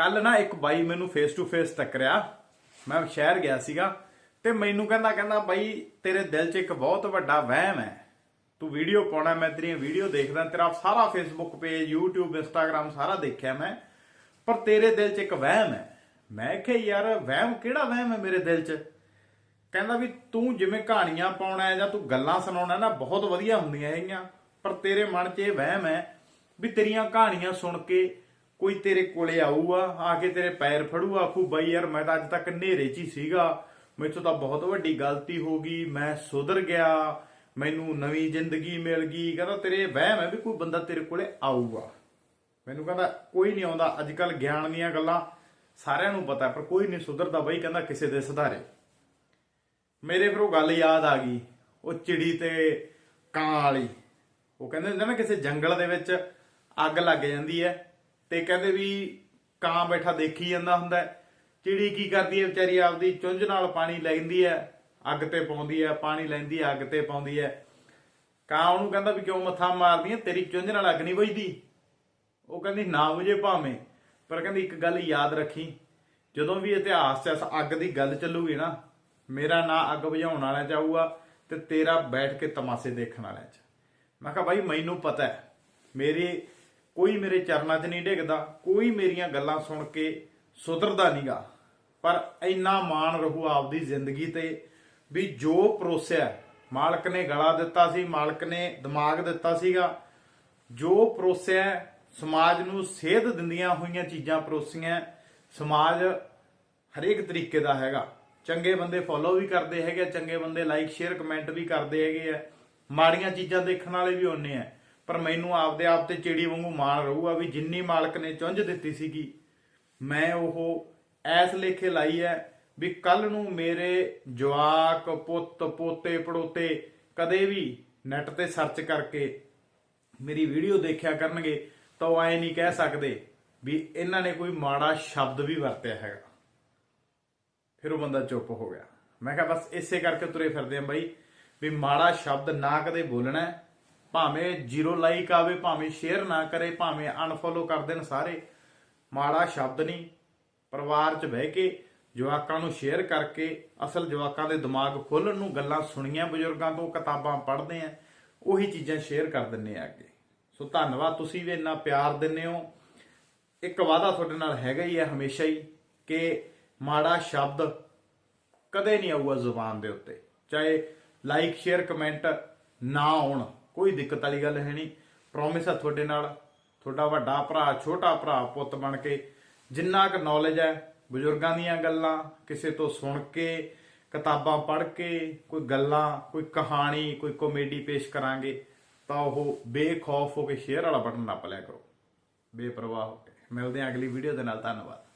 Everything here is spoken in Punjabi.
ਕੱਲ ਨਾ ਇੱਕ ਬਾਈ ਮੈਨੂੰ ਫੇਸ ਟੂ ਫੇਸ ਟੱਕਰਿਆ। ਮੈਂ ਸ਼ਹਿਰ ਗਿਆ ਸੀਗਾ ਤੇ ਮੈਨੂੰ ਕਹਿੰਦਾ ਕਹਿੰਦਾ, ਬਾਈ, ਤੇਰੇ ਦਿਲ 'ਚ ਇੱਕ ਬਹੁਤ ਵੱਡਾ ਵਹਿਮ ਹੈ। ਤੂੰ ਵੀਡੀਓ ਪਾਉਣਾ, ਮੈਂ ਤੇਰੀਆਂ ਵੀਡੀਓ ਦੇਖਦਾ, ਤੇਰਾ ਸਾਰਾ ਫੇਸਬੁੱਕ ਪੇਜ YouTube, Instagram ਸਾਰਾ ਦੇਖਿਆ ਮੈਂ, ਪਰ ਤੇਰੇ ਦਿਲ 'ਚ ਇੱਕ ਵਹਿਮ ਹੈ। ਮੈਂ ਕਿਹਾ, ਯਾਰ, ਵਹਿਮ ਕਿਹੜਾ ਵਹਿਮ ਹੈ ਮੇਰੇ ਦਿਲ 'ਚ? ਕਹਿੰਦਾ ਵੀ, ਤੂੰ ਜਿਵੇਂ ਕਹਾਣੀਆਂ ਪਾਉਣਾ ਜਾਂ ਤੂੰ ਗੱਲਾਂ ਸੁਣਾਉਣਾ ਨਾ, ਬਹੁਤ ਵਧੀਆ ਹੁੰਦੀਆਂ ਹੈਗੀਆਂ, ਪਰ ਤੇਰੇ ਮਨ 'ਚ ਇਹ ਵਹਿਮ ਹੈ ਵੀ ਤੇਰੀਆਂ ਕਹਾਣੀਆਂ ਸੁਣ ਕੇ ਕੋਈ ਤੇਰੇ ਕੋਲੇ ਆਊਗਾ, ਆ ਕੇ ਤੇਰੇ ਪੈਰ ਫੜੂਗਾ, ਆਖੂ, ਬਾਈ ਯਾਰ, ਮੈਂ ਤਾਂ ਅੱਜ ਤੱਕ ਹਨੇਰੇ 'ਚ ਹੀ ਸੀਗਾ। ਮੈਥੋਂ ਤਾਂ ਬਹੁਤ ਵੱਡੀ ਗਲਤੀ ਹੋ ਗਈ। ਮੈਂ ਸੁਧਰ ਗਿਆ। ਮੈਨੂੰ ਨਵੀਂ ਜ਼ਿੰਦਗੀ ਮਿਲ ਗਈ। ਕਹਿੰਦਾ, ਤੇਰੇ ਵਹਿਮ ਹੈ ਵੀ ਕੋਈ ਬੰਦਾ ਤੇਰੇ ਕੋਲੇ ਆਊਗਾ। ਮੈਨੂੰ ਕਹਿੰਦਾ, ਕੋਈ ਨਹੀਂ ਆਉਂਦਾ। ਅੱਜ ਕੱਲ ਗਿਆਨ ਦੀਆਂ ਗੱਲਾਂ ਸਾਰਿਆਂ ਨੂੰ ਪਤਾ ਪਰ ਕੋਈ ਨਹੀਂ ਸੁਧਰਦਾ ਬਈ, ਕਹਿੰਦਾ ਕਿਸੇ ਦੇ ਸੁਧਾਰੇ। ਮੇਰੇ ਫਿਰ ਉਹ ਗੱਲ ਯਾਦ ਆ ਗਈ, ਉਹ ਚਿੜੀ ਤੇ ਕਾਂ ਵਾਲੀ। ਉਹ ਕਹਿੰਦੇ ਹੁੰਦੇ ਨਾ, ਕਿਸੇ ਜੰਗਲ ਦੇ ਵਿੱਚ ਅੱਗ ਲੱਗ ਜਾਂਦੀ ਹੈ। ਤੇ ਕਹਿੰਦੇ ਵੀ ਕਾਂ ਬੈਠਾ ਦੇਖੀ ਜਾਂਦਾ ਹੁੰਦਾ ਚਿੜੀ ਕੀ ਕਰਦੀ ਹੈ ਵਿਚਾਰੀ ਆਪਦੀ ਚੁੰਝ ਨਾਲ ਪਾਣੀ ਲੈਂਦੀ ਹੈ, ਅੱਗ ਤੇ ਪਾਉਂਦੀ ਹੈ, ਪਾਣੀ ਲੈਂਦੀ ਹੈ, ਅੱਗ ਤੇ ਪਾਉਂਦੀ ਹੈ। ਕਾਂ ਉਹਨੂੰ ਕਹਿੰਦਾ ਵੀ ਕਿਉਂ ਮੱਥਾ ਮਾਰਦੀ ਹੈ, ਤੇਰੀ ਚੁੰਝ ਨਾਲ ਅੱਗ ਨਹੀਂ ਵੱਜਦੀ। ਉਹ ਕਹਿੰਦੀ, ਨਾ ਬੁਝੇ ਭਾਵੇਂ, ਪਰ ਕਹਿੰਦੀ ਇੱਕ ਗੱਲ ਯਾਦ ਰੱਖੀ, ਜਦੋਂ ਵੀ ਇਤਿਹਾਸ 'ਚ ਇਸ ਅੱਗ ਦੀ ਗੱਲ ਚੱਲੂਗੀ ਨਾ, ਮੇਰਾ ਨਾਂ ਅੱਗ ਬੁਝਾਉਣ ਵਾਲਿਆਂ 'ਚ ਆਊਗਾ ਤੇ ਤੇਰਾ ਬੈਠ ਕੇ ਤਮਾਸ਼ੇ ਦੇਖਣ ਵਾਲਿਆਂ 'ਚ। ਮੈਂ ਕਿਹਾ, ਬਾਈ, ਮੈਨੂੰ ਪਤਾ ਹੈ, ਮੇਰੇ ਕੋਈ ਮੇਰੇ ਚਰਨਾਂ 'ਚ ਨਹੀਂ ਡਿੱਗਦਾ ਕੋਈ ਮੇਰੀਆਂ ਗੱਲਾਂ ਸੁਣ ਕੇ ਸੁਧਰਦਾ ਨਹੀਂਗਾ ਪਰ ਇੰਨਾ ਮਾਣ ਰਹੂ ਆਪਦੀ ਜ਼ਿੰਦਗੀ ਤੇ ਵੀ ਜੋ ਪਰੋਸਿਆ ਮਾਲਕ ਨੇ ਗਲਾ ਦਿੱਤਾ ਸੀ ਮਾਲਕ ਨੇ ਦਿਮਾਗ ਦਿੱਤਾ ਸੀਗਾ। ਜੋ ਪਰੋਸਿਆ ਸਮਾਜ ਨੂੰ ਸੇਧ ਦਿੰਦੀਆਂ ਹੋਈਆਂ ਚੀਜ਼ਾਂ ਪਰੋਸੀਆਂ ਸਮਾਜ ਹਰੇਕ ਤਰੀਕੇ ਦਾ ਹੈਗਾ। ਚੰਗੇ ਬੰਦੇ ਫੋਲੋ ਵੀ ਕਰਦੇ ਹੈਗੇ ਆ, ਚੰਗੇ ਬੰਦੇ ਲਾਈਕ ਸ਼ੇਅਰ ਕਮੈਂਟ ਵੀ ਕਰਦੇ ਹੈਗੇ ਆ। ਮਾੜੀਆਂ ਚੀਜ਼ਾਂ ਦੇਖਣ ਵਾਲੇ ਵੀ ਹੁੰਨੇ ਆ। ਪਰ ਮੈਨੂੰ ਆਪਦੇ ਆਪ ਤੇ ਚਿੜੀ ਵਾਂਗੂ ਮਾਣ ਰਹੂਗਾ ਵੀ ਜਿੰਨੀ ਮਾਲਕ ਨੇ ਚੁੰਝ ਦਿੱਤੀ ਸੀਗੀ, ਮੈਂ ਉਹ ਐਸ ਲੇਖੇ ਲਾਈ ਹੈ ਵੀ ਕੱਲ ਨੂੰ ਮੇਰੇ ਜਵਾਕ, ਪੁੱਤ, ਪੋਤੇ, ਪੜੋਤੇ ਕਦੇ ਵੀ ਨੈਟ ਤੇ ਸਰਚ ਕਰਕੇ ਮੇਰੀ ਵੀਡੀਓ ਦੇਖਿਆ ਕਰਨਗੇ ਤਾਂ ਉਹ ਐ ਨਹੀਂ ਕਹਿ ਸਕਦੇ ਵੀ ਇਹਨਾਂ ਨੇ ਕੋਈ ਮਾੜਾ ਸ਼ਬਦ ਵੀ ਵਰਤਿਆ ਹੈਗਾ। ਫਿਰ ਉਹ ਬੰਦਾ ਚੁੱਪ ਹੋ ਗਿਆ। ਮੈਂ ਕਿਹਾ ਬਸ ਇਸੇ ਕਰਕੇ ਤੁਰੇ ਫਿਰਦੇ ਆਂ ਬਾਈ ਵੀ ਮਾੜਾ ਸ਼ਬਦ ਨਾ ਕਦੇ ਬੋਲਣਾ ਭਾਵੇਂ ਜ਼ੀਰੋ ਲਾਈਕ ਆਵੇ, ਭਾਵੇਂ ਸ਼ੇਅਰ ਨਾ ਕਰੇ, ਭਾਵੇਂ ਅਨਫੋਲੋ ਕਰ ਦੇਣ ਸਾਰੇ, ਮਾੜਾ ਸ਼ਬਦ ਨਹੀਂ। ਪਰਿਵਾਰ 'ਚ ਬਹਿ ਕੇ ਜਵਾਕਾਂ ਨੂੰ ਸ਼ੇਅਰ ਕਰਕੇ ਅਸਲ ਜਵਾਕਾਂ ਦੇ ਦਿਮਾਗ ਖੋਲਣ ਨੂੰ ਗੱਲਾਂ ਸੁਣੀਆਂ ਬਜ਼ੁਰਗਾਂ ਤੋਂ, ਕਿਤਾਬਾਂ ਪੜ੍ਹਦੇ ਆ, ਉਹੀ ਚੀਜ਼ਾਂ ਸ਼ੇਅਰ ਕਰ ਦਿੰਨੇ ਆ ਅੱਗੇ। ਸੋ ਧੰਨਵਾਦ, ਤੁਸੀਂ ਵੀ ਇੰਨਾ ਪਿਆਰ ਦਿੰਨੇ ਹੋ। ਇੱਕ ਵਾਅਦਾ ਤੁਹਾਡੇ ਨਾਲ ਹੈਗਾ ਹੀ ਹੈ ਹਮੇਸ਼ਾ ਹੀ, ਕਿ ਮਾੜਾ ਸ਼ਬਦ ਕਦੇ ਨਹੀਂ ਆਊਗਾ ਜ਼ੁਬਾਨ ਦੇ ਉੱਤੇ। ਚਾਹੇ ਲਾਈਕ ਸ਼ੇਅਰ ਕਮੈਂਟ ਨਾ ਆਉਣ। ਕੋਈ ਦਿੱਕਤ ਵਾਲੀ ਗੱਲ ਹੈ ਨਹੀਂ। ਪ੍ਰੋਮਿਸ ਆ ਤੁਹਾਡੇ ਨਾਲ। ਤੁਹਾਡਾ ਵੱਡਾ ਭਰਾ, ਛੋਟਾ ਭਰਾ, ਪੁੱਤ ਬਣ ਕੇ ਜਿੰਨਾ ਕੁ ਨੌਲੇਜ ਹੈ, ਬਜ਼ੁਰਗਾਂ ਦੀਆਂ ਗੱਲਾਂ, ਕਿਸੇ ਤੋਂ ਸੁਣ ਕੇ, ਕਿਤਾਬਾਂ ਪੜ੍ਹ ਕੇ, ਕੋਈ ਗੱਲਾਂ, ਕੋਈ ਕਹਾਣੀ, ਕੋਈ ਕਾਮੇਡੀ ਪੇਸ਼ ਕਰਾਂਗੇ, ਤਾਂ ਉਹ ਬੇਖੌਫ ਹੋ ਕੇ ਸ਼ੇਅਰ ਵਾਲਾ ਬਟਨ ਨੱਪ ਲਿਆ ਕਰੋ। ਬੇਪਰਵਾਹ ਹੋ ਕੇ। ਮਿਲਦੇ ਹਾਂ ਅਗਲੀ ਵੀਡੀਓ ਦੇ ਨਾਲ। ਧੰਨਵਾਦ।